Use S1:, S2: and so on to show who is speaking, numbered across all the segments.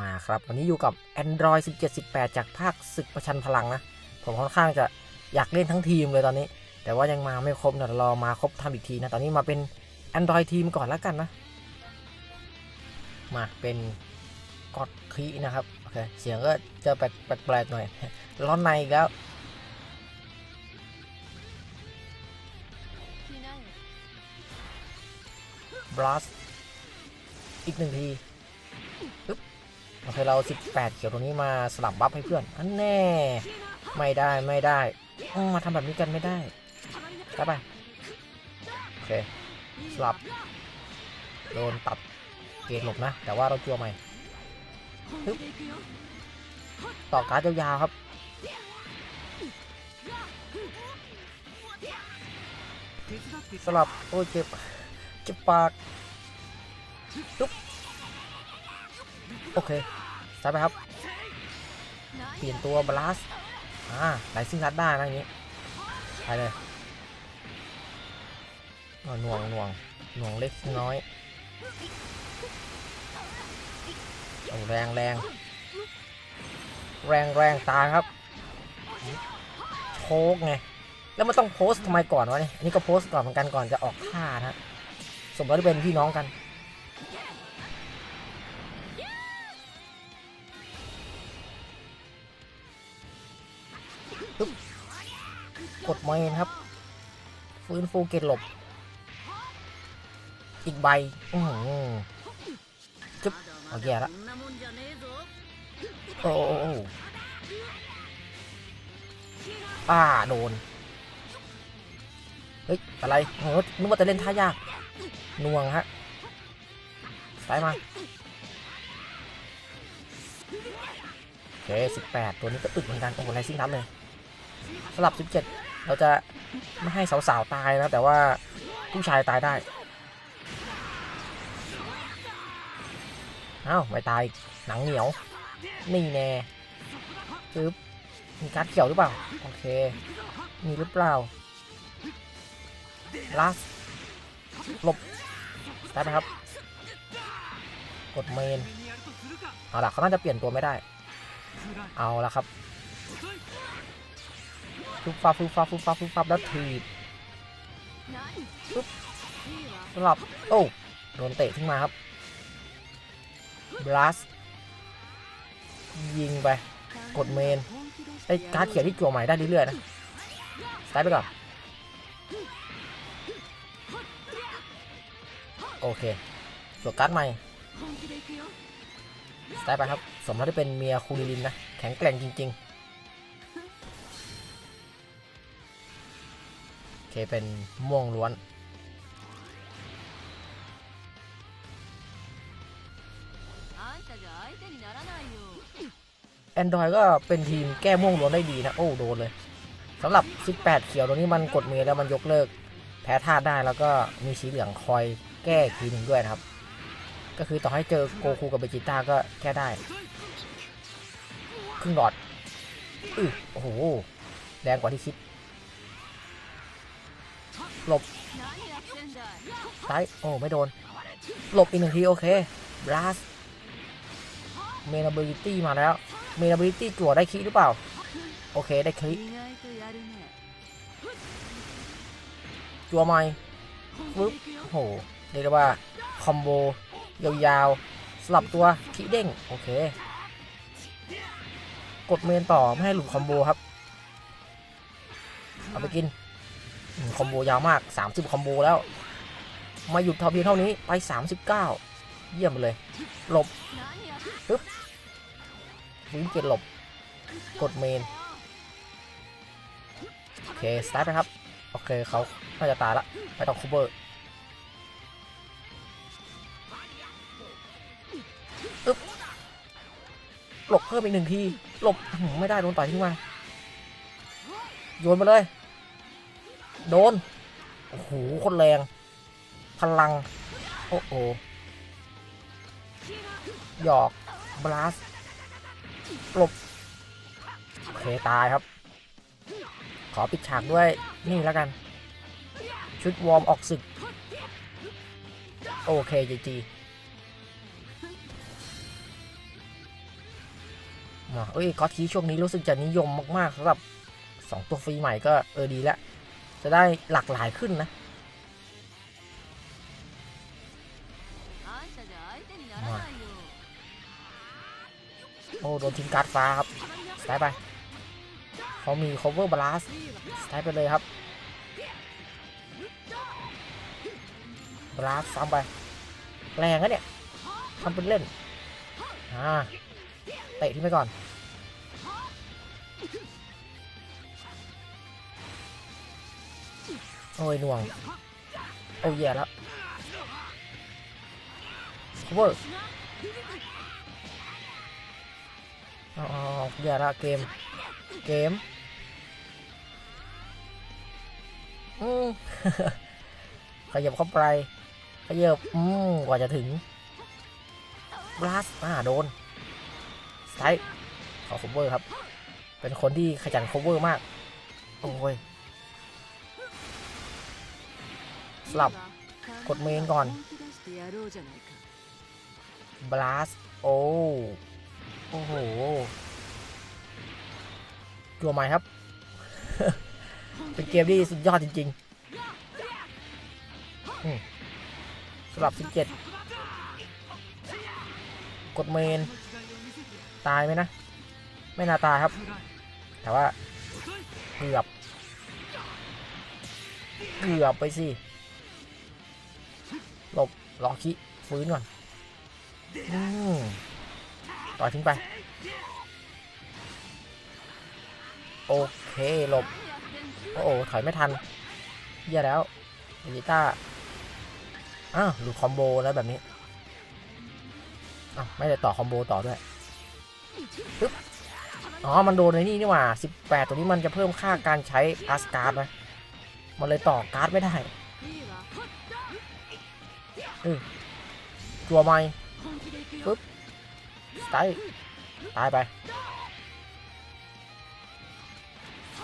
S1: มาครับ วันนี้อยู่กับ Android 17 18 จากภาคศึกประชันพลังนะ ผมค่อนข้างจะอยากเล่นทั้งทีมเลยตอนนี้ แต่ว่ายังมาไม่ครบเดี๋ยวรอมาครบทำอีกทีนะ ตอนนี้มาเป็น Android ทีมก่อนแล้วกันนะ มาเป็นกอดคีนะครับ โอเค เสียงก็จะแปลกแปลกๆหน่อย ร้อนในอีกแล้วบลัสอีกหนึ่งทีปึ๊บ โอเคเรา 18 เขียวตรงนี้มาสลับบัฟให้เพื่อนอันแน่ ไม่ได้ไม่ได้มาทำแบบนี้กันไม่ได้ได้ไปโอเคสลับ โดนตัดเกณฑ์หลบนะ แต่ว่าเราจัวใหม่ปึ๊บต่อการ์ดยาวๆครับสลับ โอ้เจ็บเจ็บปากปุ๊บโอเค ใช่ไปครับเปลี่ยนตัวบลัสอ่าไหลซิ่งรัดได้นะอย่างนี้ไปเลยหน่วงหน่วงหน่วงเล็กน้อยโอ้แรงแรงแรงแรงตาครับโชกไงแล้วมันต้องโพสทำไมก่อนวะเนี่ยอันนี้ก็โพสก่อนเหมือนกันก่อนจะออกท่านะฮะสมมติว่าเป็นพี่น้องกัน กดเมนครับ ฟื้นฟูเกตหลบ อีกใบ อือหือจึ๊บเอาแย่ละโอ้โอ้โอ้โอ้อ่าโดน เฮ้ย อะไรโหนึกว่าจะเล่นท่ายากน่วงฮะสายมาโอเค18ตัวนี้ก็อึดเหมือนกัน โอ้โหไรซิ่งนัดเลย สลับ 17 เราจะไม่ให้สาวๆ ตายนะ แต่ว่าผู้ชายตายได้อ้าวไม่ตาย หนังเหนียว นี่แน่ปึ๊บมีการ์ดเขียวหรือเปล่า โอเค มีหรือเปล่าลัสหลบได้ไหมครับ กดเมน เอาล่ะเขาน่าจะเปลี่ยนตัวไม่ได้ เอาละครับ ฟุบฟับฟุบฟับฟุบฟับฟุบฟับแล้วทีบปุ๊บสลับโอ้โดนเตะขึ้นมาครับบลัสยิงไป กดเมนไอ้การ์ดเขียวที่จั่วใหม่ได้เรื่อยๆนะสไตล์ไปก่อน โอเคสวการ์ดใหม่สไตล์ไปครับ สมแล้วที่เป็นเมียคูลิลินนะ แข็งแกร่งจริง ๆ เคเป็นม่วงล้วน Android ก็เป็นทีมแก้ม่วงล้วนได้ดีนะ โอ้ โดนเลยสำหรับ 18 เขียวตัวนี้มันกดเมย์แล้วมันยกเลิก แพ้ธาตุได้แล้วก็มีสีเหลืองคอยแก้ทีหนึ่งด้วยนะครับ ก็คือต่อให้เจอโกคูกับเบจิต้าก็แก้ได้ ครึ่งหลอดอือโอ้โห แรงกว่าที่คิด หลบซ้ายโอ้ ไม่โดน หลบอีกหนึ่งที โอเคบลัสเมน a บิลิตี้มาแล้วเมน a บิลิตี้จั่วได้คิหรือเปล่า โอเค ได้คลิจั่วใหม่ปึ๊บโอ้โหเรียกได้ว่า คอมโบ ยาวๆ สลับตัวคิเด้ง โอเค กดเมนต่อ ไม่ให้หลุดคอมโบครับ เอาไปกิน คอมโบยาวมาก 30 คอมโบแล้ว มาหยุดเท่าเพียงเท่านี้ไป 39 เยี่ยมเลย หลบปึ๊บวิ่งเกตหลบ กดเมน โอเค สตาร์ทไปครับ โอเคเขาน่าจะตายละไม่ต้อคูเบอร์อึ๊บหลบเพิ่มอีกหนึ่งที หลบไม่ได้โดนต่อยทิ้งมา โยนมาเลย โดน โอ้โหคนแรง พลัง โอ้โหหยอก บลัสหลบเคตายครับ ขอปิดฉากด้วยนี่แล้วกัน ชุดวอร์มออกศึก โอเคจีจีมาเอ้ยก็อทีช่วงนี้รู้สึกจะนิยมมาก ๆสำหรับ 2 ตัวฟรีใหม่ก็เออดีแล้ว จะได้หลากหลายขึ้นนะโอ้โดนทิ้งการ์ดฟ้าครับสไตล์ไป เขามี cover blast สไตล์ไปเลยครับ blast ซ้ำไป แรงนะเนี่ยทำเป็นเล่น อ่า เตะที่ไปก่อน โอ้ยหน่วง โอ้ยแย่แล้ว cover เอาเอแย่ละเกม เกม อืมขยับเข้าไป ขยับ อืมกว่าจะถึงบลัสอ่าโดนสไตล์ขอ cover ครับ เป็นคนที่ขยัน cover มาก โอ้ย สลับกดเมนก่อนบลัสโอ้โอ้โหตัวใหม่ครับ เป็นเกมที่สุดยอดจริงๆสลับ 17 กดเมน ตายไหมนะ ไม่น่าตายครับ แต่ว่า เกือบ เกือบไปสิ หลบล็อกคิฟื้นก่อนต่อยทิ้งไป โอเคหลบ โอ้โหถอยไม่ทันเยี่แล้วเบจิต้าอ้าหลุดคอมโบแล้วแบบนี้อ้าไม่ได้ต่อคอมโบต่อด้วยปึ๊บอ๋อ มันโดนในนี่นี่หว่า 18 ตัวนี้มันจะเพิ่มค่าการใช้อาสการ์ดนะมันเลยต่อการ์ดไม่ได้ จัวไม่ปึ๊บตายตายไป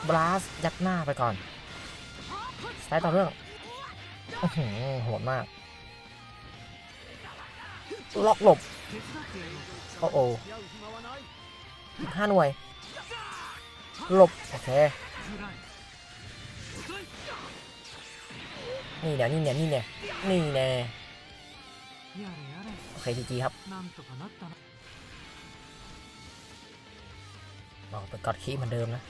S1: บลัสยัดหน้าไปก่อนสไตล์ต่อเรื่องโหดมาก ล็อกหลบ โอ้โหห้าหน่วย หลบ โอเค นี่เนี่ยนี่เนี่ยนี่เนี่ยนี่เนี่
S2: ย
S1: โอเคจีจีครับบอกไปกอดขี้เหมือนเดิมนะ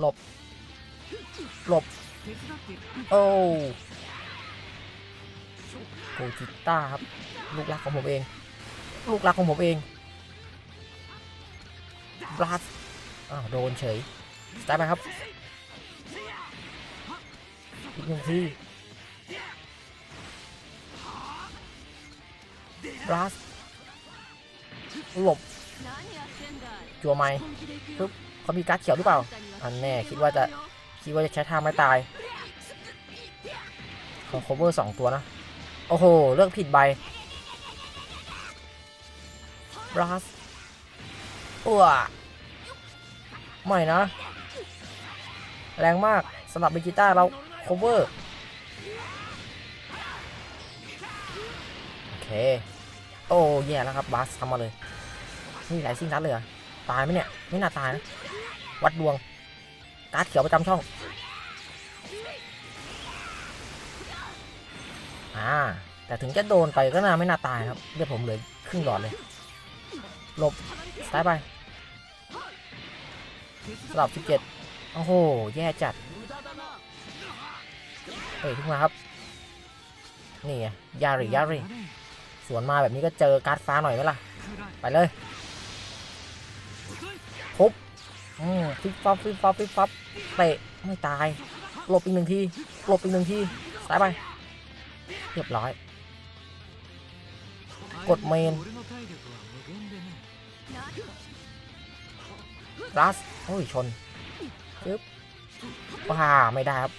S1: หลบ หลบ โอ้โกจิต้าครับ ลูกรักของผมเอง ลูกรักของผมเองบลัสอ้าวโดนเฉยตายไปครับ หนึ่งทีบลัสหลบจัวไม้ปึ๊บเขามีการ์ดเขียวหรือเปล่า อันแน่คิดว่าจะคิดว่าจะใช้ท่าไม่ตายเขาโคเวอร์สองตัวนะ โอ้โห เลือกผิดใบบลัสอ้วไม่นะ แรงมากสำหรับเบจิต้าเรา cover โอเค โอ้แย่แล้วครับบัสทำมาเลย นี่หลายซิงนัดเลยเหรอ ตายไหมเนี่ย ไม่น่าตายนะ วัดดวง การ์ดเขียวประจำช่อง อ่า แต่ถึงจะโดนไปก็น่าไม่น่าตายครับเลือดผมเลือครึ่งหลอดเลย หลบสายไปสลับ 17 โอ้โห แย่จัด เฮ้ยขึ้นมาครับ นี่ไงยาริยาริสวนมาแบบนี้ก็เจอการ์ดฟ้าหน่อยไหมล่ะ ไปเลยทุบอืมฟิปฟับฟิปฟับฟิปฟับเตะไม่ตายหลบอีกหนึ่งทีหลบอีกหนึ่งทีสายไป เรียบร้อย กดเมนรัสโอ้ยชนปึ๊บว้าไม่ได้ครับ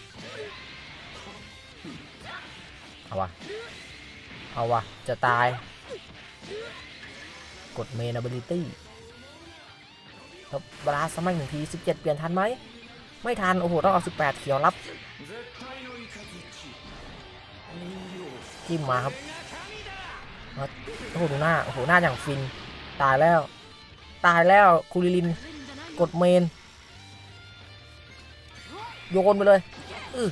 S1: เอาวะ เอาวะ จะตาย กดเมน ability แล้วบราสมัยหนึ่งที17 เปลี่ยนทันไหม ไม่ทัน โอ้โห ต้องเอา 18 เขียวรับจิ้มมาครับ โอ้โห ดูหน้า โอ้โห หน้าอย่างฟิน ตายแล้ว ตายแล้ว คูริลิน กดเมน โยนไปเลย อือ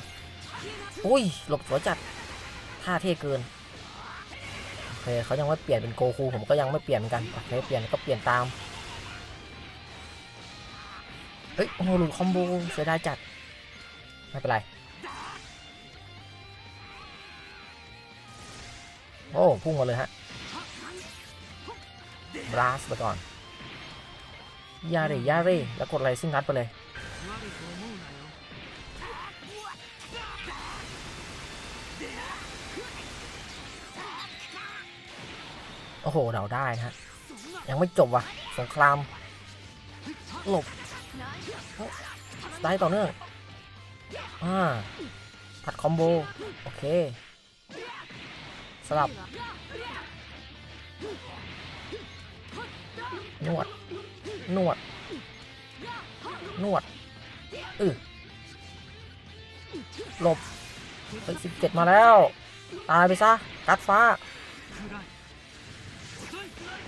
S1: อุ้ย หลบสวยจัด ท่าเท่เกินโอเคเขายังไม่เปลี่ยนเป็นโกคูผมก็ยังไม่เปลี่ยนเหมือนกันโอเคเปลี่ยนก็เปลี่ยนตามเฮ้ยโอ้โหหลุดคอมโบเสียดายจัดไม่เป็นไรโอ้พุ่งมาเลยฮะบลัสไปก่อนยาเรยาเรแล้วกดอะไรซิ่งนัดไปเลย อ้โหเดาได้ฮะ ยังไม่จบว่ะ สงคราม หลบได้ต่อเนื่อง อ่า ผัดคอมโบ โอเค สลับ นวด นวด นวดอือหลบเฮ้ยสิบเจ็ดมาแล้ว ตายไปซะ กัดฟ้า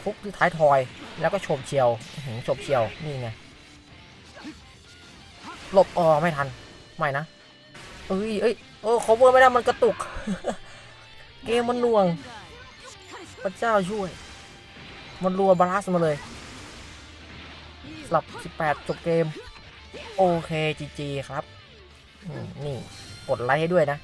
S1: คุกที่ท้ายทอย แล้วก็โฉบเฉียวหือโฉบเฉียว นี่ไง หลบอ๋อไม่ทัน ไม่นะ เอ้ยเอ้ยโอ้คอเวอร์ไม่ได้มันกระตุก เกมมันน่วง พระเจ้าช่วย มันรัวบาลานซ์มาเลยสลับ 18 จบเกม โอเคจีจีครับ นี่ กดไลค์ให้ด้วยนะ